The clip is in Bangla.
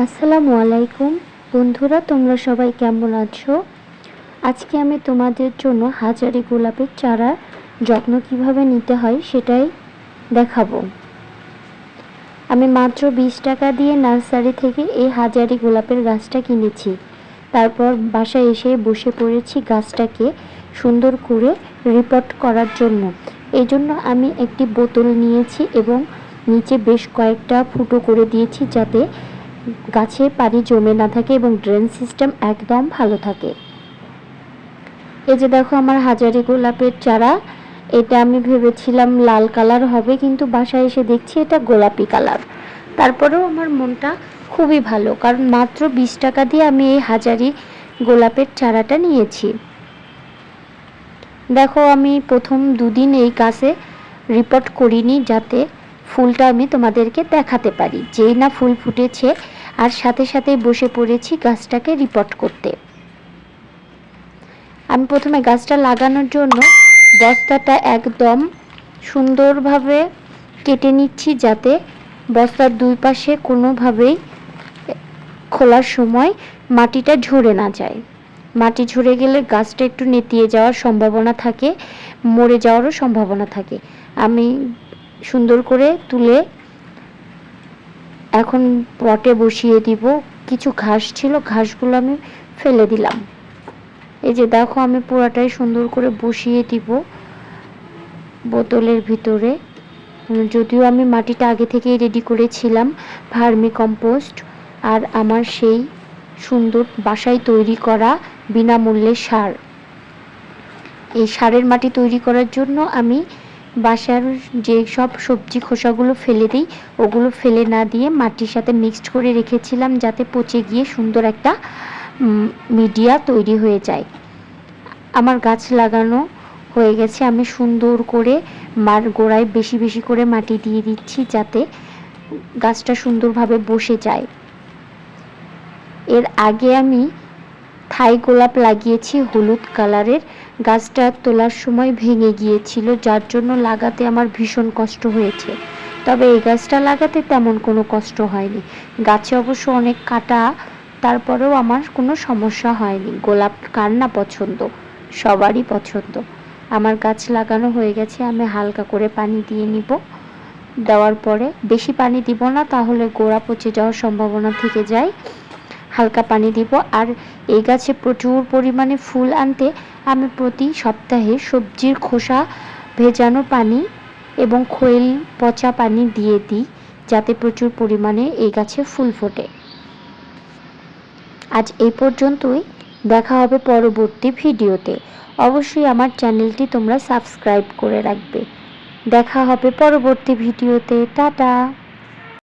আসসালামু আলাইকুম। বন্ধুরা, তোমরা সবাই কেমন আছো? আজকে আমি তোমাদের জন্য হাজারি গোলাপের চারার যত্ন কীভাবে নিতে হয় সেটাই দেখাবো। আমি মাত্র বিশ টাকা দিয়ে নার্সারি থেকে এই হাজারি গোলাপের গাছটা কিনেছি। তারপর বাসায় এসে বসে পড়েছি গাছটাকে সুন্দর করে রিপোর্ট করার জন্য। এই জন্য আমি একটি বোতল নিয়েছি এবং নিচে বেশ কয়েকটা ফুটো করে দিয়েছি যাতে গাছে পানি জমে না থাকে এবং ড্রেন সিস্টেম একদম ভালো থাকে। এই যে দেখো আমার হাজারি গোলাপের চারা, এটা আমি ভেবেছিলাম লাল কালার হবে, কিন্তু বাসায় এসে দেখছি এটা গোলাপি কালার। তারপরেও আমার মনটা খুবই ভালো, কারণ মাত্র বিশ টাকা দিয়ে আমি এই হাজারি গোলাপের চারাটা নিয়েছি। দেখো আমি প্রথম দুদিন এই গাছে রিপোর্ট করিনি যাতে ফুলটা আমি তোমাদেরকে দেখাতে পারি। যেই না ফুল ফুটেছে, আর সাথে সাথে বসে পড়েছি গাছটাকে রিপোর্ট করতে। আমি প্রথমে গাছটা লাগানোর জন্য বস্তাটা একদম সুন্দরভাবে কেটে নিচ্ছি যাতে বস্তার দুই পাশে কোনোভাবেই খোলার সময় মাটিটা ঝরে না যায়। মাটি ঝরে গেলে গাছটা একটু নেতিয়ে যাওয়ার সম্ভাবনা থাকে, মরে যাওয়ারও সম্ভাবনা থাকে। আমি সুন্দর করে তুলে এখন পটে বসিয়ে দিব। কিছু ঘাস ছিল, ঘাসগুলো আমি ফেলে দিলাম। এই যে দেখো, আমি পুরাটাই সুন্দর করে বসিয়ে দিব বোতলের ভিতরে। যদিও আমি মাটিটা আগে থেকেই রেডি করেছিলাম, ভার্মি কম্পোস্ট। আর আমার সেই সুন্দর বাসায় তৈরি করা বিনামূল্যে সার। এই সারের মাটি তৈরি করার জন্য আমি বাসার যে সব সবজি খোসাগুলো ফেলে দিই, ওগুলো ফেলে না দিয়ে মাটির সাথে মিক্সড করে রেখেছিলাম যাতে পচে গিয়ে সুন্দর একটা মিডিয়া তৈরি হয়ে যায়। আমার গাছ লাগানো হয়ে গেছে, আমি সুন্দর করে মার গোড়ায় বেশি বেশি করে মাটি দিয়ে দিচ্ছি যাতে গাছটা সুন্দরভাবে বসে যায়। এর আগে আমি থাই গোলাপ লাগিয়েছি, হলুদ কালারের। গাছটা তোলার সময় ভেঙে গিয়েছিল, যার জন্য লাগাতে আমার ভীষণ কষ্ট হয়েছে। তবে এই গাছটা লাগাতে তেমন কোনো কষ্ট হয়নি। গাছে অবশ্য অনেক কাটা, তারপরেও আমার কোনো সমস্যা হয়নি। গোলাপ কার না পছন্দ? সবারই পছন্দ। আমার গাছ লাগানো হয়ে গেছে, আমি হালকা করে পানি দিয়ে নিব। দেওয়ার পরে বেশি পানি দিব না, তাহলে গোড়া পচে যাওয়ার সম্ভাবনা থেকে যায়। হালকা পানি দিব। আর এই গাছে প্রচুর পরিমাণে ফুল আনতে আমি প্রতি সপ্তাহে সবজির খোসা, ভেজানো পানি এবং খোয়েল পচা পানি দিয়ে দিই যাতে প্রচুর পরিমাণে এই গাছে ফুল ফোটে। আজ এই পর্যন্তই। দেখা হবে পরবর্তী ভিডিওতে। অবশ্যই আমার চ্যানেলটি তোমরা সাবস্ক্রাইব করে রাখবে। দেখা হবে পরবর্তী ভিডিওতে। টাটা!